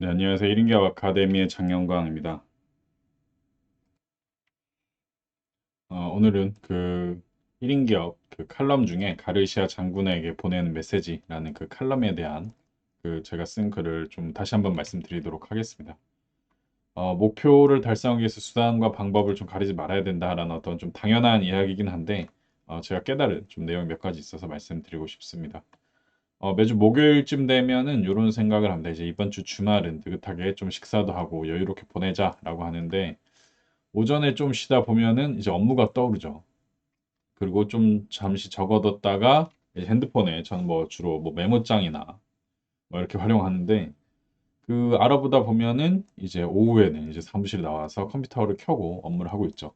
네, 안녕하세요. 1인 기업 아카데미의 장영광입니다. 어, 오늘은 그 1인 기업 그 칼럼 중에 가르시아 장군에게 보내는 메시지라는 그 칼럼에 대한 그 제가 쓴 글을 좀 다시 한번 말씀드리도록 하겠습니다. 어, 목표를 달성하기 위해서 수단과 방법을 좀 가리지 말아야 된다라는 어떤 좀 당연한 이야기이긴 한데 어, 제가 깨달은 좀 내용 몇 가지 있어서 말씀드리고 싶습니다. 어, 매주 목요일쯤 되면은 이런 생각을 합니다. 이제 이번 주 주말은 느긋하게 좀 식사도 하고 여유롭게 보내자라고 하는데 오전에 좀 쉬다 보면은 이제 업무가 떠오르죠. 그리고 좀 잠시 적어뒀다가 핸드폰에 저는 뭐 주로 뭐 메모장이나 뭐 이렇게 활용하는데 그 알아보다 보면은 이제 오후에는 이제 사무실 나와서 컴퓨터를 켜고 업무를 하고 있죠.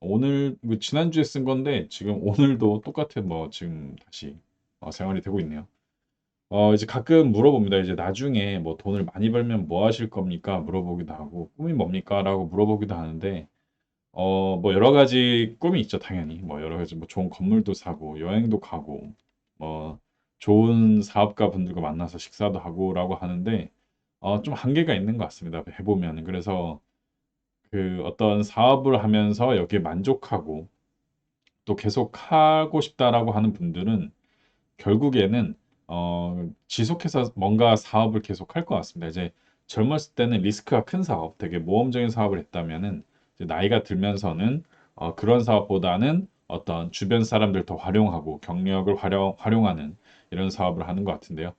오늘 뭐 지난주에 쓴 건데 지금 오늘도 똑같은 뭐 지금 다시 어, 생활이 되고 있네요. 어, 이제 가끔 물어봅니다. 이제 나중에 뭐 돈을 많이 벌면 뭐 하실 겁니까? 물어보기도 하고, 꿈이 뭡니까? 라고 물어보기도 하는데, 어, 뭐 여러 가지 꿈이 있죠, 당연히. 뭐 여러 가지 뭐 좋은 건물도 사고, 여행도 가고, 뭐 좋은 사업가 분들과 만나서 식사도 하고라고 하는데, 어, 좀 한계가 있는 것 같습니다. 해보면. 그래서 그 어떤 사업을 하면서 여기에 만족하고 또 계속 하고 싶다라고 하는 분들은 결국에는 어, 지속해서 뭔가 사업을 계속 할 것 같습니다. 이제 젊었을 때는 리스크가 큰 사업, 되게 모험적인 사업을 했다면은 나이가 들면서는 어, 그런 사업보다는 어떤 주변 사람들 더 활용하고 경력을 활용, 활용하는 이런 사업을 하는 것 같은데요.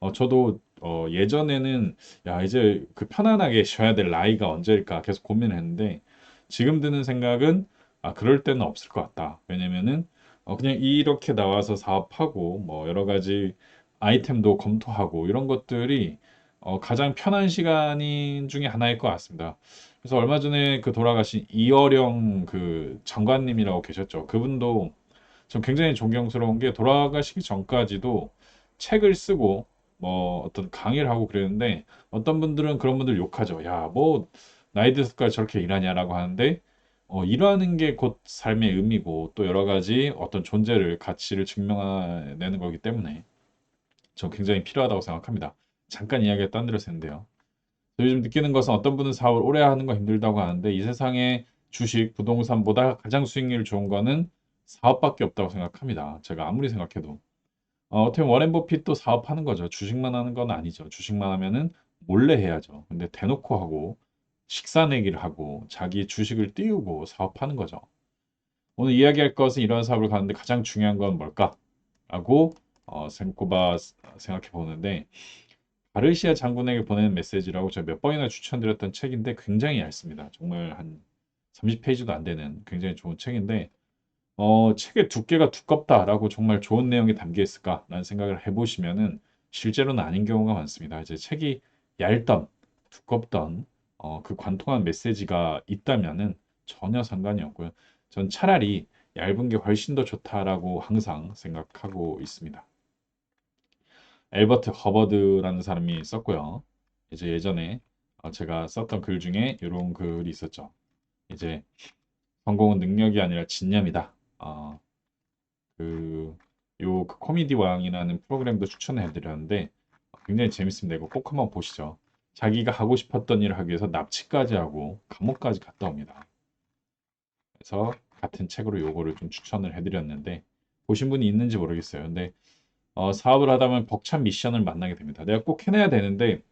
어, 저도 어, 예전에는 야 이제 그 편안하게 쉬어야 될 나이가 언제일까 계속 고민했는데 지금 드는 생각은 아 그럴 때는 없을 것 같다. 왜냐면은 어, 그냥 이렇게 나와서 사업하고 뭐 여러 가지 아이템도 검토하고 이런 것들이 어, 가장 편한 시간인 중에 하나일 것 같습니다. 그래서 얼마 전에 그 돌아가신 이어령 그 장관님이라고 계셨죠. 그분도 좀 굉장히 존경스러운 게 돌아가시기 전까지도 책을 쓰고 뭐 어떤 강의를 하고 그랬는데 어떤 분들은 그런 분들 욕하죠. 야, 뭐 나이 들어서까지 저렇게 일하냐라고 하는데 어, 일하는 게 곧 삶의 의미고 또 여러 가지 어떤 존재를 가치를 증명해내는 거기 때문에 저 굉장히 필요하다고 생각합니다. 잠깐 이야기가 딴 데로 샜는데요. 요즘 느끼는 것은 어떤 분은 사업을 오래 하는 거 힘들다고 하는데 이 세상에 주식, 부동산보다 가장 수익률 좋은 거는 사업밖에 없다고 생각합니다. 제가 아무리 생각해도. 어, 어떻게 보면 워렌 버핏도 사업하는 거죠. 주식만 하는 건 아니죠. 주식만 하면은 몰래 해야죠. 근데 대놓고 하고 식사 내기를 하고 자기 주식을 띄우고 사업하는 거죠. 오늘 이야기할 것은 이런 사업을 가는데 가장 중요한 건 뭘까? 라고 어, 생각해봐 생각해 보는데 가르시아 장군에게 보내는 메시지라고 제가 몇 번이나 추천드렸던 책인데 굉장히 얇습니다. 정말 한 30페이지도 안 되는 굉장히 좋은 책인데 어, 책의 두께가 두껍다라고 정말 좋은 내용이 담겨 있을까라는 생각을 해보시면은 실제로는 아닌 경우가 많습니다. 이제 책이 얇던 두껍던 어, 그 관통한 메시지가 있다면은 전혀 상관이 없고요. 전 차라리 얇은 게 훨씬 더 좋다라고 항상 생각하고 있습니다. 엘버트 허버드라는 사람이 썼고요. 이제 예전에 어, 제가 썼던 글 중에 이런 글이 있었죠. 이제 성공은 능력이 아니라 진념이다. 어, 그, 요, 그 코미디 왕이라는 프로그램도 추천해 드렸는데 굉장히 재밌습니다. 이거 꼭 한번 보시죠. 자기가 하고 싶었던 일을 하기 위해서 납치까지 하고 감옥까지 갔다 옵니다. 그래서 같은 책으로 요거를 좀 추천을 해드렸는데 보신 분이 있는지 모르겠어요. 근데 어, 사업을 하다 보면 벅찬 미션을 만나게 됩니다. 내가 꼭 해내야 되는데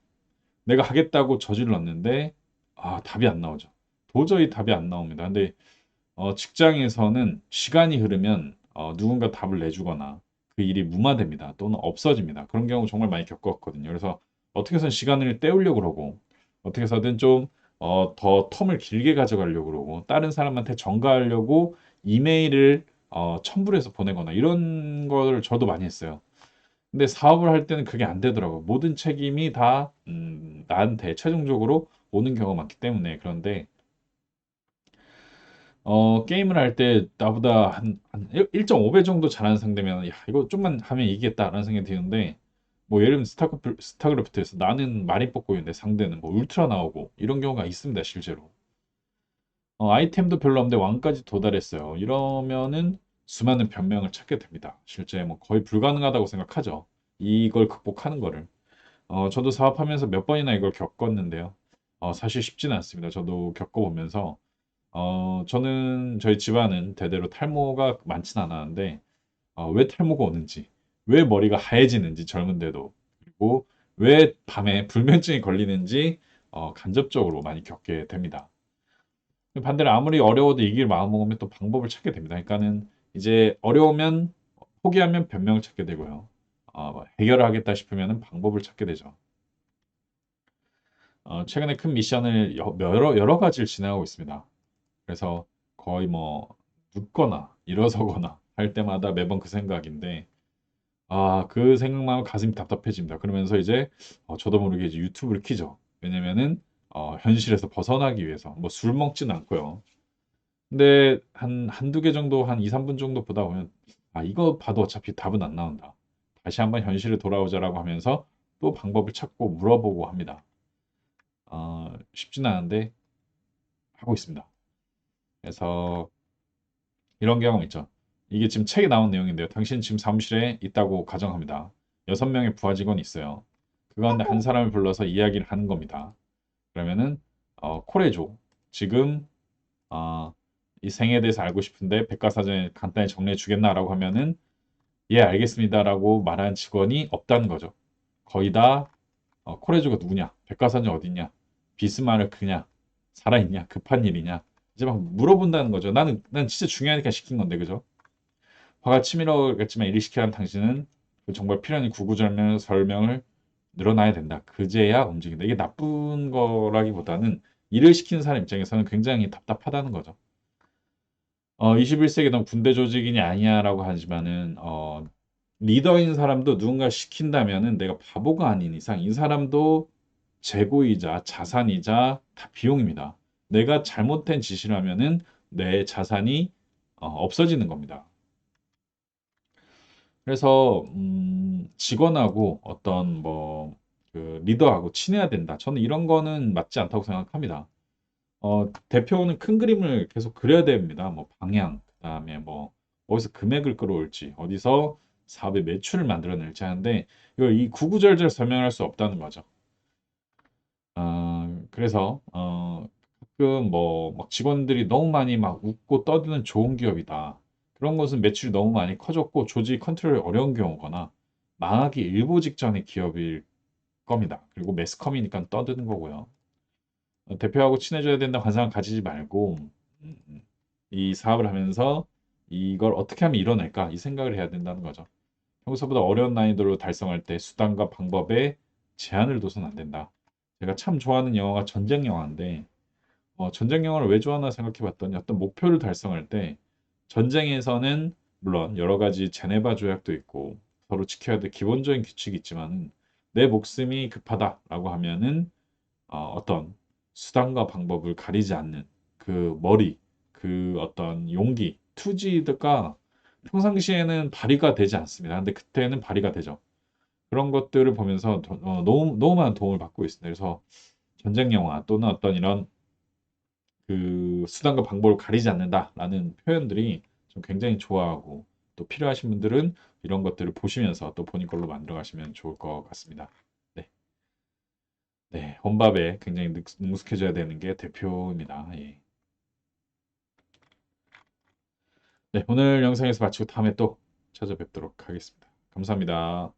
내가 하겠다고 저질렀는데 아, 답이 안 나오죠. 도저히 답이 안 나옵니다. 근데 어, 직장에서는 시간이 흐르면 어, 누군가 답을 내주거나 그 일이 무마됩니다. 또는 없어집니다. 그런 경우 정말 많이 겪었거든요. 그래서 어떻게 해서든 시간을 때우려고 그러고 어떻게 해서든 좀 어, 더 텀을 길게 가져가려고 그러고 다른 사람한테 전가하려고 이메일을 어, 첨부를 해서 보내거나 이런 거를 저도 많이 했어요. 근데 사업을 할 때는 그게 안 되더라고요. 모든 책임이 다 음, 나한테 최종적으로 오는 경우가 많기 때문에 그런데 어, 게임을 할 때 나보다 한, 한 1.5배 정도 잘하는 상대면 야, 이거 좀만 하면 이기겠다라는 생각이 드는데 뭐 예를 들면 스타크래프트, 스타크래프트에서 나는 많이 뽑고 있는데 상대는 뭐 울트라 나오고 이런 경우가 있습니다 실제로. 어, 아이템도 별로 없는데 왕까지 도달했어요. 이러면은 수많은 변명을 찾게 됩니다. 실제 뭐 거의 불가능하다고 생각하죠. 이걸 극복하는 거를. 어, 저도 사업하면서 몇 번이나 이걸 겪었는데요. 어, 사실 쉽지는 않습니다. 저도 겪어보면서. 어, 저는 저희 집안은 대대로 탈모가 많진 않았는데 어, 왜 탈모가 오는지, 왜 머리가 하얘지는지 젊은데도 그리고 왜 밤에 불면증이 걸리는지 어, 간접적으로 많이 겪게 됩니다. 반대로 아무리 어려워도 이길 마음 먹으면 또 방법을 찾게 됩니다. 그러니까는 이제 어려우면 포기하면 변명을 찾게 되고요. 어, 해결을 하겠다 싶으면 방법을 찾게 되죠. 어, 최근에 큰 미션을 여- 여러, 여러 가지를 진행하고 있습니다. 그래서 거의 뭐 눕거나 일어서거나 할 때마다 매번 그 생각인데 아, 그 생각만 하면 가슴이 답답해집니다. 그러면서 이제 어, 저도 모르게 이제 유튜브를 키죠. 왜냐면은 어, 현실에서 벗어나기 위해서 뭐 술 먹진 않고요. 근데 한 한두 개 정도 한 2, 3분 정도 보다 보면 아, 이거 봐도 어차피 답은 안 나온다. 다시 한번 현실에 돌아오자라고 하면서 또 방법을 찾고 물어보고 합니다. 어, 쉽지는 않은데 하고 있습니다. 그래서 이런 경험 있죠. 이게 지금 책에 나온 내용인데요. 당신 지금 사무실에 있다고 가정합니다. 여섯 명의 부하 직원이 있어요. 그 가운데 한 사람을 불러서 이야기를 하는 겁니다. 그러면은 어, 코레조 지금 어, 이 생에 대해서 알고 싶은데 백과사전에 간단히 정리해 주겠나라고 하면은 예 알겠습니다라고 말하는 직원이 없다는 거죠. 거의 다 어, 코레조가 누구냐, 백과사전 어디냐, 비스마르크냐, 살아있냐, 급한 일이냐 이제 막 물어본다는 거죠. 나는 난 진짜 중요하니까 시킨 건데 그죠? 화가 치밀었겠지만 일을 시키는 당신은 그 정말 필요한 구구절절 설명을 늘어나야 된다. 그제야 움직인다. 이게 나쁜 거라기보다는 일을 시키는 사람 입장에서는 굉장히 답답하다는 거죠. 어, 21세기 넌 군대 조직이냐 아니냐라고 하지만은 어, 리더인 사람도 누군가 시킨다면은 내가 바보가 아닌 이상 이 사람도 재고이자 자산이자 다 비용입니다. 내가 잘못된 지시를 하면은 내 자산이 어, 없어지는 겁니다. 그래서 음, 직원하고 어떤 뭐 그 리더하고 친해야 된다. 저는 이런 거는 맞지 않다고 생각합니다. 어, 대표는 큰 그림을 계속 그려야 됩니다. 뭐 방향, 그다음에 뭐 어디서 금액을 끌어올지, 어디서 사업의 매출을 만들어낼지 하는데 이걸 이 구구절절 설명할 수 없다는 거죠. 아, 그래서 어, 가끔 뭐막 직원들이 너무 많이 막 웃고 떠드는 좋은 기업이다. 그런 것은 매출이 너무 많이 커졌고 조직 컨트롤이 어려운 경우거나 망하기 일보 직전의 기업일 겁니다. 그리고 매스컴이니까 떠드는 거고요. 어, 대표하고 친해져야 된다고 환상을 가지지 말고 음, 음, 이 사업을 하면서 이걸 어떻게 하면 이뤄낼까 이 생각을 해야 된다는 거죠. 평소보다 어려운 난이도로 달성할 때 수단과 방법에 제한을 둬서는 안 된다. 제가 참 좋아하는 영화가 전쟁 영화인데 어, 전쟁 영화를 왜 좋아하나 생각해 봤더니 어떤 목표를 달성할 때 전쟁에서는 물론 여러 가지 제네바 조약도 있고 서로 지켜야 될 기본적인 규칙이 있지만 내 목숨이 급하다라고 하면은 어, 어떤 수단과 방법을 가리지 않는 그 머리, 그 어떤 용기, 투지가 평상시에는 발휘가 되지 않습니다. 근데 그때는 발휘가 되죠. 그런 것들을 보면서 더- 어, 너무 너무 많은 도움을 받고 있습니다. 그래서 전쟁 영화 또는 어떤 이런 그 수단과 방법을 가리지 않는다라는 표현들이 좀 굉장히 좋아하고 또 필요하신 분들은 이런 것들을 보시면서 또 본인 걸로 만들어 가시면 좋을 것 같습니다. 네. 네, 혼밥에 굉장히 능- 능숙해져야 되는 게 대표입니다. 예. 네, 오늘 영상에서 마치고 다음에 또 찾아뵙도록 하겠습니다. 감사합니다.